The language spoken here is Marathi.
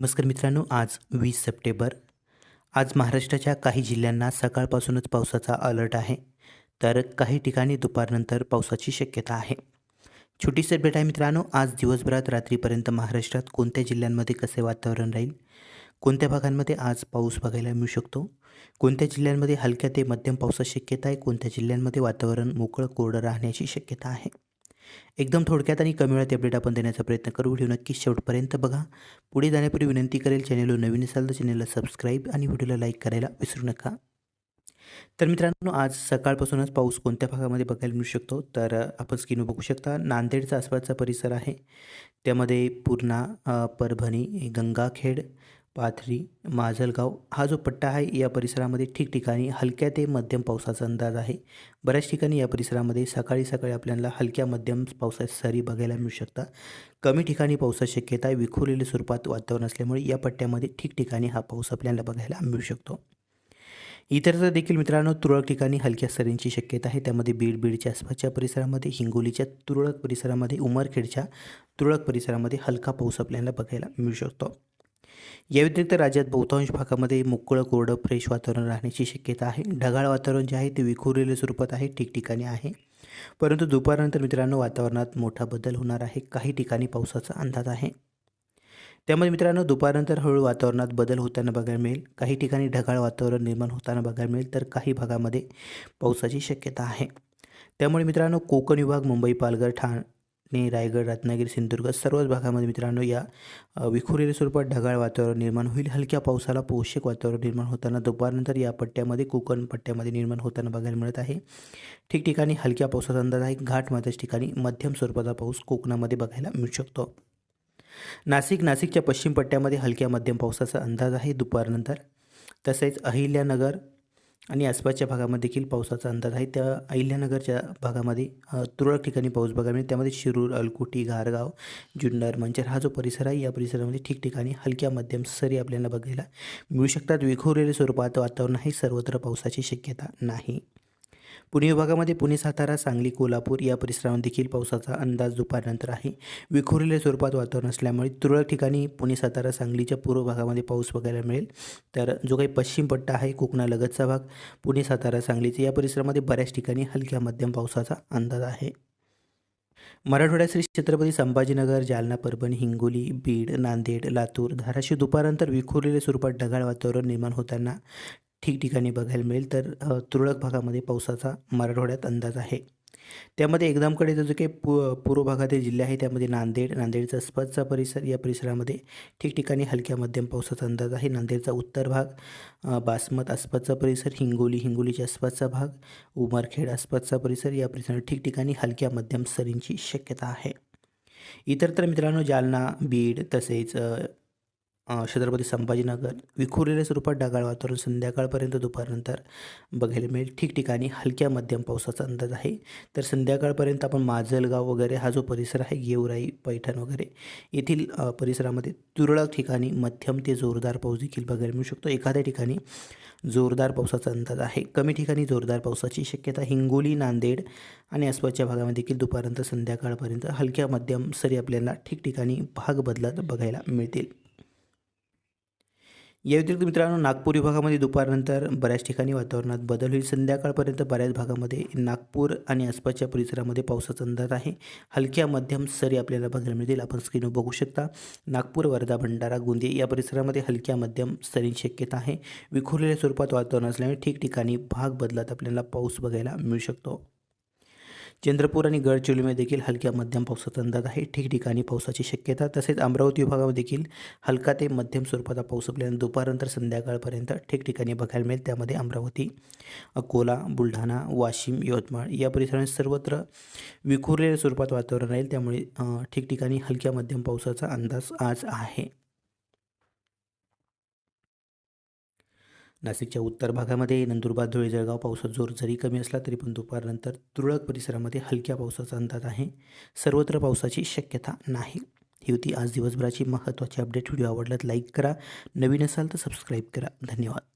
नमस्कार मित्रांनो आज वीस सप्टेंबर. आज महाराष्ट्राच्या काही जिल्ह्यांना सकाळपासूनच पावसाचा अलर्ट आहे. तर काही ठिकाणी दुपारनंतर पावसाची शक्यता आहे. छोटी अपडेट आहे मित्रांनो आज दिवसभरात रात्रीपर्यंत महाराष्ट्रात कोणत्या जिल्ह्यांमध्ये कसे वातावरण राहील? कोणत्या भागांमध्ये आज पाऊस बघायला मिळू शकतो? कोणत्या जिल्ह्यांमध्ये हलक्या ते मध्यम पावसाची शक्यता आहे? कोणत्या जिल्ह्यांमध्ये वातावरण मोकळं कोरडं राहण्याची शक्यता आहे? एकदम थोडक्यात आणि कमी वेळात अपडेट आपण देण्याचा प्रयत्न करू. व्हिडिओ नक्की शेवटपर्यंत बघा. पुढे जाण्यापूर्वी विनंती करेल चॅनलवर नवीन असाल तर चॅनलला सबस्क्राईब आणि व्हिडिओला लाईक करायला विसरू नका. तर मित्रांनो आज सकाळपासूनच पाऊस कोणत्या भागामध्ये बघायला मिळू शकतो? तर आपण स्क्रीनवर बघू शकता. नांदेडचा आसपासचा परिसर आहे. त्यामध्ये पूर्णा परभणी गंगाखेड पाथरी माजलगाव हा जो पट्टा आहे या परिसरामध्ये ठिकठिकाणी हलक्या ते मध्यम पावसाचा अंदाज आहे. बऱ्याच ठिकाणी या परिसरामध्ये सकाळी सकाळी आपल्याला हलक्या मध्यम पावसाच्या सरी बघायला मिळू शकतात. कमी ठिकाणी पावसाची शक्यता आहे. विखुरलेल्या स्वरूपात वातावरण असल्यामुळे या पट्ट्यामध्ये ठिकठिकाणी हा पाऊस आपल्याला बघायला मिळू शकतो. इतरत्र देखील मित्रांनो तुरळक ठिकाणी हलक्या सरींची शक्यता आहे. त्यामध्ये बीड बीडच्या आसपासच्या परिसरामध्ये हिंगोलीच्या तुरळक परिसरामध्ये उमरखेडच्या तुरळक परिसरामध्ये हलका पाऊस आपल्याला बघायला मिळू शकतो. या व्यतिरिक्त राज्यात बहुतांश भागामध्ये मोकळं कोरडं फ्रेश वातावरण राहण्याची शक्यता आहे. ढगाळ वातावरण जे आहे ते विखुरलेल्या स्वरूपात आहे ठिकठिकाणी आहे. परंतु दुपारनंतर मित्रांनो वातावरणात मोठा बदल होणार आहे. काही ठिकाणी पावसाचा अंदाज आहे. त्यामध्ये मित्रांनो दुपारनंतर हळूहळू वातावरणात बदल होताना बघायला मिळेल. काही ठिकाणी ढगाळ वातावरण निर्माण होताना बघायला मिळेल तर काही भागामध्ये पावसाची शक्यता आहे. त्यामुळे मित्रांनो कोकण विभाग मुंबई पालघर ठाण रायगड रत्नागिरी सिंधुदुर्ग सर्वच भागामध्ये मित्रांनो या विखुरेरी स्वरूपात ढगाळ वातावरण निर्माण होईल. हलक्या पावसाला पोषक वातावरण निर्माण होताना दुपारनंतर या पट्ट्यामध्ये कोकण पट्ट्यामध्ये निर्माण होताना बघायला मिळत आहे. ठिकठिकाणी हलक्या पावसाचा अंदाज आहे. घाटमाथ्याच्या ठिकाणी मध्यम स्वरूपाचा पाऊस कोकणामध्ये बघायला मिळू शकतो. नाशिक नाशिकच्या पश्चिम पट्ट्यामध्ये हलक्या मध्यम पावसाचा अंदाज आहे दुपारनंतर. तसेच अहिल्यानगर आणि आसपासच्या भागामध्ये देखील पावसाचा अंदाज आहे. त्या अहिल्यानगरच्या भागामध्ये तुरळक ठिकाणी पाऊस बघायला मिळेल. त्यामध्ये शिरूर अलकुटी घारगाव जुन्नर मंचर हा जो परिसर आहे या परिसरामध्ये ठिकठिकाणी हलक्या मध्यम सरी आपल्याला बघायला मिळू शकतात. विखुरलेल्या स्वरूपात वातावरण आहे. सर्वत्र पावसाची शक्यता नाही. पुणे विभागामध्ये पुणे सातारा सांगली कोल्हापूर या परिसरामध्ये देखील पावसाचा अंदाज दुपारनंतर आहे. विखुरलेल्या स्वरूपात वातावरण असल्यामुळे तुरळक ठिकाणी पुणे सातारा सांगलीच्या पूर्व भागामध्ये पाऊस बघायला मिळेल. तर जो काही पश्चिम पट्टा आहे कोकणालगतचा भाग पुणे सातारा सांगलीचा या परिसरामध्ये बऱ्याच ठिकाणी हलक्या मध्यम पावसाचा अंदाज आहे. मराठवाड्यात श्री छत्रपती संभाजीनगर जालना परभणी हिंगोली बीड नांदेड लातूर धाराशिव दुपारनंतर विखुरलेल्या स्वरूपात ढगाळ वातावरण निर्माण होताना ठिकठिकाणी बघायला मिळेल. तर तुरळक भागामध्ये पावसाचा मराठवाड्यात अंदाज आहे. त्यामध्ये एकदमकडे जो काही पू पूर्व भागातील जिल्हे आहे त्यामध्ये नांदेड नांदेडचा आसपासचा परिसर या परिसरामध्ये ठिकठिकाणी हलक्या मध्यम पावसाचा अंदाज आहे. नांदेडचा उत्तर भाग बासमत आसपासचा परिसर हिंगोली हिंगोलीच्या आसपासचा भाग उमरखेड आसपासचा परिसर या परिसरात ठिकठिकाणी हलक्या मध्यम सरींची शक्यता आहे. इतर तर मित्रांनो जालना बीड तसेच छत्रपती संभाजीनगर विखुरलेल्या स्वरूपात ढगाळ वातावरण संध्याकाळपर्यंत दुपारनंतर बघायला मिळेल. ठिकठिकाणी हलक्या मध्यम पावसाचा अंदाज आहे. तर संध्याकाळपर्यंत आपण माजलगाव वगैरे हा जो परिसर आहे गेवराई पैठण वगैरे येथील परिसरामध्ये तुरळक ठिकाणी मध्यम ते जोरदार पाऊस देखील बघायला मिळू शकतो. एखाद्या ठिकाणी जोरदार पावसाचा अंदाज आहे. कमी ठिकाणी जोरदार पावसाची शक्यता हिंगोली नांदेड आणि आसपासच्या भागामध्ये देखील दुपारनंतर संध्याकाळपर्यंत हलक्या मध्यम सरी आपल्याला ठिकठिकाणी भाग बदलत बघायला मिळतील. या व्यतिरिक्त मित्रांनो नागपूर विभागामध्ये दुपारनंतर बऱ्याच ठिकाणी वातावरणात बदल होईल. संध्याकाळपर्यंत बऱ्याच भागामध्ये नागपूर आणि आसपासच्या परिसरामध्ये पावसाचा अंदाज आहे. हलक्या मध्यम सरी आपल्याला बघायला मिळतील. आपण स्क्रीनवर बघू शकता नागपूर वर्धा भंडारा गोंदिया या परिसरामध्ये हलक्या मध्यम सरी शक्यता आहे. विखुरलेल्या स्वरूपात वातावरण असल्यामुळे ठिकठिकाणी भाग बदलात आपल्याला पाऊस बघायला मिळू शकतो. चंद्रपूर आणि गडचिरोलीमध्ये देखील हलक्या मध्यम पावसाचा अंदाज आहे. ठिकठिकाणी पावसाची शक्यता तसेच अमरावती विभागामध्ये देखील हलका ते मध्यम स्वरूपाचा पाऊस आपल्याला दुपारनंतर संध्याकाळपर्यंत ठिकठिकाणी बघायला मिळेल. त्यामध्ये अमरावती अकोला बुलढाणा वाशिम यवतमाळ या परिसरात सर्वत्र विखुरलेल्या स्वरूपात वातावरण राहील. त्यामुळे ठिकठिकाणी हलक्या मध्यम पावसाचा अंदाज आज आहे. नाशिकच्या उत्तर भागामध्ये नंदुरबार धुळे जळगाव पावसाचा जोर जरी कमी असला तरी पण दुपारनंतर तुरळक परिसरामध्ये हलक्या पावसाचा अंदाज आहे. सर्वत्र पावसाची शक्यता नाही. ही होती आज दिवसभराची महत्त्वाची अपडेट. व्हिडिओ आवडल्यात लाईक करा. नवीन असाल तर सबस्क्राईब करा. धन्यवाद.